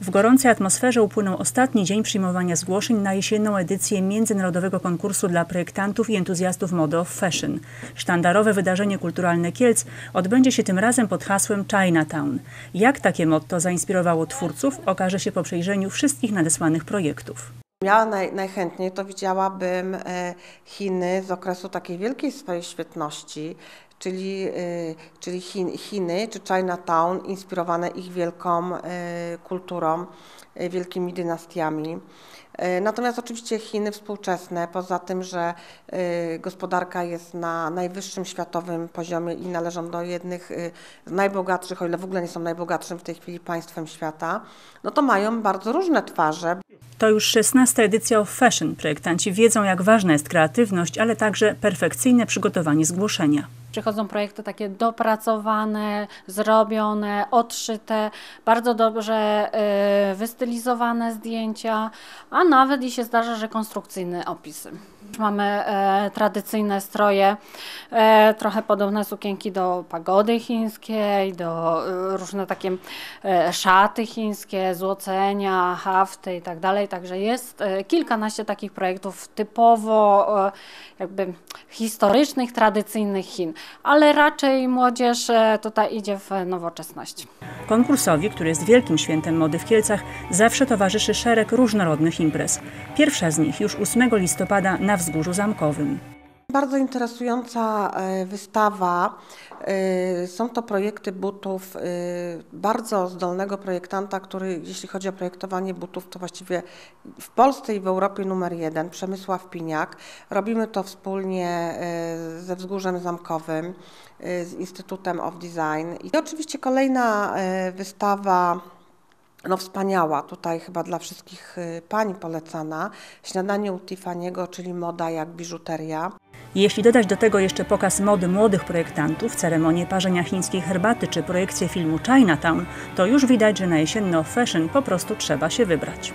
W gorącej atmosferze upłynął ostatni dzień przyjmowania zgłoszeń na jesienną edycję międzynarodowego konkursu dla projektantów i entuzjastów mody of fashion. Sztandarowe wydarzenie kulturalne Kielc odbędzie się tym razem pod hasłem Chinatown. Jak takie motto zainspirowało twórców, okaże się po przejrzeniu wszystkich nadesłanych projektów. Ja naj, najchętniej to widziałabym e, Chiny z okresu takiej wielkiej swojej świetności, czyli, e, czyli Chin, Chiny czy Chinatown, inspirowane ich wielką e, kulturą, wielkimi dynastiami. Natomiast oczywiście Chiny współczesne, poza tym, że gospodarka jest na najwyższym światowym poziomie i należą do jednych z najbogatszych, o ile w ogóle nie są najbogatszym w tej chwili państwem świata, no to mają bardzo różne twarze. To już 16. edycja of Fashion. Projektanci wiedzą, jak ważna jest kreatywność, ale także perfekcyjne przygotowanie zgłoszenia. Przychodzą projekty takie dopracowane, zrobione, odszyte, bardzo dobrze y, wystylizowane zdjęcia, a nawet i się zdarza, że konstrukcyjne opisy. Mamy e, tradycyjne stroje, e, trochę podobne sukienki do pagody chińskiej, do e, różne takie e, szaty chińskie, złocenia, hafty i tak dalej. Także jest e, kilkanaście takich projektów typowo e, jakby historycznych, tradycyjnych Chin, ale raczej młodzież e, tutaj idzie w nowoczesność. Konkursowi, który jest wielkim świętem mody w Kielcach, zawsze towarzyszy szereg różnorodnych imprez. Pierwsza z nich już 8 listopada na Wzgórzu Zamkowym. Bardzo interesująca e, wystawa. E, są to projekty butów e, bardzo zdolnego projektanta, który jeśli chodzi o projektowanie butów, to właściwie w Polsce i w Europie numer jeden, Przemysław Piniak. Robimy to wspólnie ze Wzgórzem Zamkowym, z Instytutem of Design. I oczywiście kolejna wystawa no wspaniała, tutaj chyba dla wszystkich pań polecana, śniadanie u Tiffany'ego, czyli moda jak biżuteria. Jeśli dodać do tego jeszcze pokaz mody młodych projektantów, ceremonię parzenia chińskiej herbaty czy projekcję filmu Chinatown, to już widać, że na jesienno fashion po prostu trzeba się wybrać.